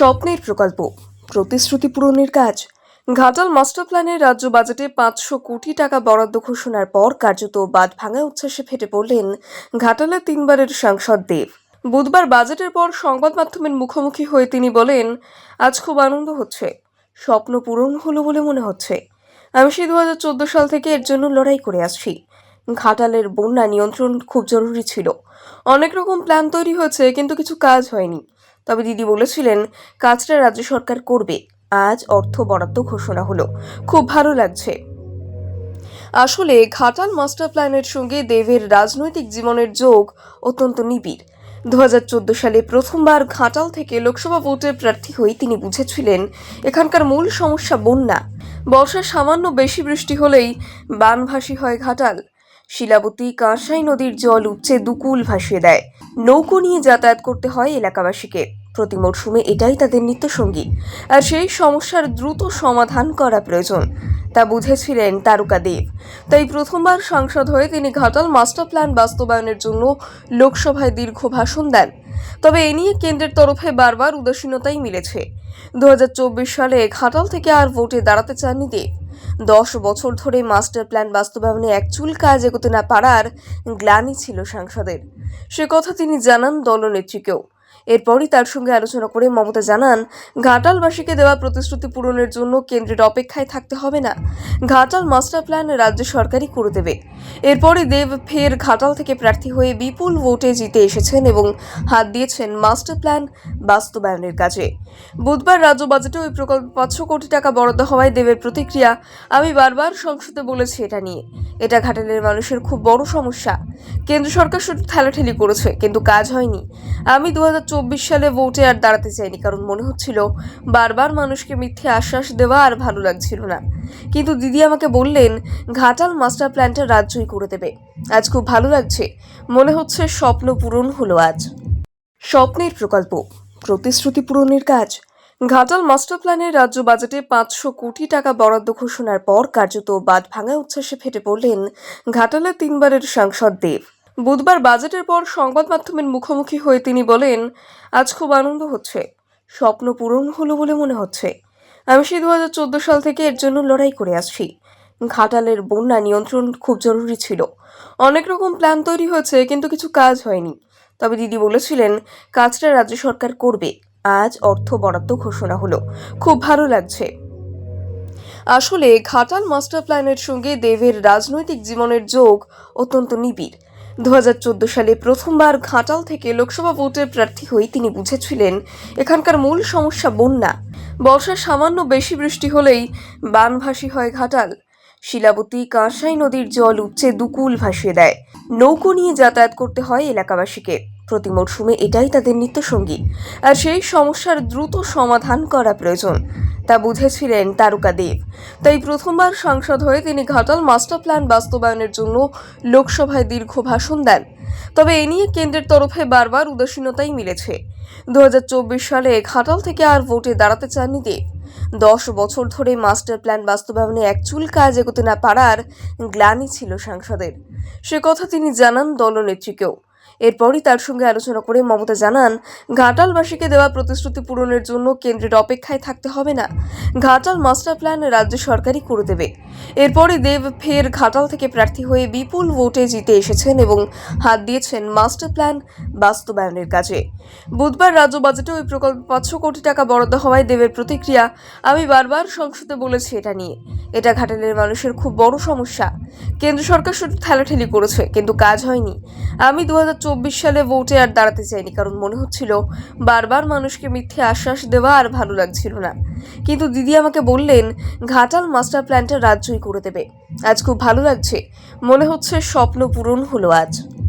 স্বপ্নের প্রকল্প। প্রতিশ্রুতি পূরণের কাজ। ঘাটাল মাস্টার প্ল্যানের রাজ্য বাজেটে পাঁচশো কোটি টাকা বরাদ্দ ঘোষণার পর কার্যত বাদ ভাঙা উচ্ছ্বাসে ফেটে পড়লেন ঘাটালের তিনবারের সাংসদ দেব। বুধবার বাজেটের পর সংবাদ মাধ্যমের মুখোমুখি হয়ে তিনি বলেন, আজ খুব আনন্দ হচ্ছে। স্বপ্ন পূরণ হলো বলে মনে হচ্ছে। আমি সেই দু হাজার চোদ্দ সাল থেকে এর জন্য লড়াই করে আসছি। ঘাটালের বন্যা নিয়ন্ত্রণ খুব জরুরি ছিল। অনেক রকম প্ল্যান তৈরি হয়েছে, কিন্তু কিছু কাজ হয়নি। তবে দিদি বলেছিলেন, কাজটা রাজ্য সরকার করবে। আজ অর্থ বরাদ্দ ঘোষণা হলো। খুব ভালো লাগছে। আসলে ঘাটাল মাস্টার প্ল্যানের সঙ্গে দেবের রাজনৈতিক জীবনের যোগ অত্যন্ত নিবিড়। দু হাজার চোদ্দ সালে প্রথমবার ঘাটাল থেকে লোকসভা ভোটের প্রার্থী হয়ে তিনি বুঝেছিলেন, এখানকার মূল সমস্যা বন্যা। বর্ষা সামান্য বেশি বৃষ্টি হলেই বানভাসী হয় ঘাটাল। শিলাবতী কাঁসাই নদীর জল উপচে দুকুল ভাসিয়ে দেয়। নৌকো নিয়ে যাতায়াত করতে হয় এলাকাবাসীকে। প্রতি মরশুমে এটাই তাদের নিত্যসঙ্গী। আর সেই সমস্যার দ্রুত সমাধান করা প্রয়োজন, তা বুঝেছিলেন তারকা দেব। তাই প্রথমবার সাংসদ হয়ে তিনি ঘাটাল মাস্টার প্ল্যান বাস্তবায়নের জন্য লোকসভায় দীর্ঘ ভাষণ দেন। তবে এ নিয়ে কেন্দ্রের তরফে বারবার উদাসীনতাই মিলেছে। দু হাজার চব্বিশ সালে ঘাটাল থেকে আর ভোটে দাঁড়াতে চাননি দেব। দশ বছর ধরে মাস্টার প্ল্যান বাস্তবায়নে এক চুল কাজ এগোতে না পারার গ্লানি ছিল সাংসদের। সে কথা তিনি জানান দলনেত্রীকেও। এরপরই তার সঙ্গে আলোচনা করে মমতা জানান, ঘাটালবাসীকে দেওয়া প্রতিশ্রুতি পূরণের জন্য কেন্দ্রের অপেক্ষায় থাকতে হবে না। ঘাটাল মাস্টার প্ল্যান রাজ্য সরকারই করে দেবে। এরপরই দেব ফের ঘাটাল থেকে প্রার্থী হয়ে বিপুল ভোটে জিতে এসেছেন এবং হাত দিয়েছেন মাস্টার প্ল্যান বাস্তবায়নের কাজে। বুধবার রাজ্য বাজেটে ওই প্রকল্প পাঁচশো কোটি টাকা বরাদ্দ হওয়ায় দেবের প্রতিক্রিয়া, আমি বারবার সংসদে বলেছি এটা নিয়ে। এটা ঘাটালের মানুষের খুব বড় সমস্যা। কেন্দ্র সরকার শুধু ঠেলাঠেলি করেছে, কিন্তু কাজ হয়নি। আমি দু হাজার সালে ভোটে আর দাঁড়াতে চাইনি কারণ মনে হচ্ছিল বারবার মানুষকে মিথ্যে আশ্বাস দেওয়া আর ভালো লাগছিল না। কিন্তু দিদি আমাকে বললেন, ঘাটাল মাস্টার প্ল্যানটা রাজ্যই করে দেবে। আজ খুব ভালো লাগছে। মনে হচ্ছে স্বপ্ন পূরণ হলো আজ। স্বপ্নের প্রকল্প, প্রতিশ্রুতি পূরণের কাজ। ঘাটাল মাস্টার প্ল্যানের রাজ্য বাজেটে পাঁচশো কোটি টাকা বরাদ্দ ঘোষণার পর কার্যত বাদ ভাঙা উচ্ছ্বাসে ফেটে পড়লেন ঘাটালের তিনবারের সাংসদ দেব। বুধবার বাজেটের পর সংবাদ মাধ্যমের মুখোমুখি হয়ে তিনি বলেন, আজ খুব আনন্দ হচ্ছে। স্বপ্ন পূরণ হলো বলে মনে হচ্ছে। আমি সেই দু সাল থেকে এর জন্য লড়াই করে আসছি। ঘাটালের বন্যা নিয়ন্ত্রণ খুব জরুরি ছিল। অনেক রকম প্ল্যান তৈরি হয়েছে, কিন্তু কিছু কাজ হয়নি। তবে দিদি বলেছিলেন, কাজটা রাজ্য সরকার করবে। আজ অর্থ বরাদ্দ ঘোষণা হলো। খুব ভালো লাগছে। আসলে, ঘাটাল মাস্টার প্ল্যানের সঙ্গে দেবের রাজনৈতিক জীবনের যোগ অত্যন্ত নিবিড়। দু হাজার চোদ্দ সালে প্রথমবার ঘাটাল থেকে লোকসভা ভোটের প্রার্থী হয়ে তিনি বুঝেছিলেন এখানকার মূল সমস্যা বন্যা। বর্ষা সামান্য বেশি বৃষ্টি হলেই বানভাসী হয় ঘাটাল। শিলাবতী কাঁসাই নদীর জল উপচে দুকুল ভাসিয়ে দেয়। নৌকো নিয়ে যাতায়াত করতে হয় এলাকাবাসীকে। প্রতি মরশুমে এটাই তাদের নিত্যসঙ্গী। আর সেই সমস্যার দ্রুত সমাধান করা প্রয়োজন, তা বুঝেছিলেন তারকা দেব। তাই প্রথমবার সাংসদ হয়ে তিনি ঘাটাল মাস্টার প্ল্যান বাস্তবায়নের জন্য লোকসভায় দীর্ঘ ভাষণ দেন। তবে এ নিয়ে কেন্দ্রের তরফে বারবার উদাসীনতাই মিলেছে। দু হাজার চব্বিশ সালে ঘাটাল থেকে আর ভোটে দাঁড়াতে চাননি দেব। দশ বছর ধরে মাস্টার প্ল্যান বাস্তবায়নে এক চুল কাজ এগোতে না পারার গ্লানি ছিল সাংসদের। সে কথা তিনি জানান দলনেত্রীকেও। এরপরই তার সঙ্গে আলোচনা করে মমতা জানান, ঘাটালবাসীকে দেওয়া প্রতিশ্রুতি পূরণের জন্য কেন্দ্রের অপেক্ষায় থাকতে হবে না। ঘাটাল মাস্টার প্ল্যান রাজ্য সরকারই করে দেবে। এরপরই দেব ফের ঘাটাল থেকে প্রার্থী হয়ে বিপুল ভোটে জিতে এসেছেন এবং হাত দিয়েছেন মাস্টার প্ল্যান বাস্তবায়নের কাজে। বুধবার রাজ্য বাজেটে ওই প্রকল্প পাঁচশো কোটি টাকা বরাদ্দ হওয়ায় দেবের প্রতিক্রিয়া, আমি বারবার সংসদে বলেছি এটা নিয়ে। এটা ঘাটালের মানুষের খুব বড় সমস্যা। কেন্দ্র সরকার শুধু ঠেলাঠেলি করেছে, কিন্তু কাজ হয়নি। আমি দু সালে ভোটে আর দাঁড়াতে চাইনি কারণ মনে হচ্ছিল বারবার মানুষকে মিথ্যে আশ্বাস দেওয়া আর ভালো লাগছিল না। কিন্তু দিদি আমাকে বললেন, ঘাটাল মাস্টার প্ল্যানটা রাজ্যই করে দেবে। আজ খুব ভালো লাগছে। মনে হচ্ছে স্বপ্ন পূরণ হলো আজ।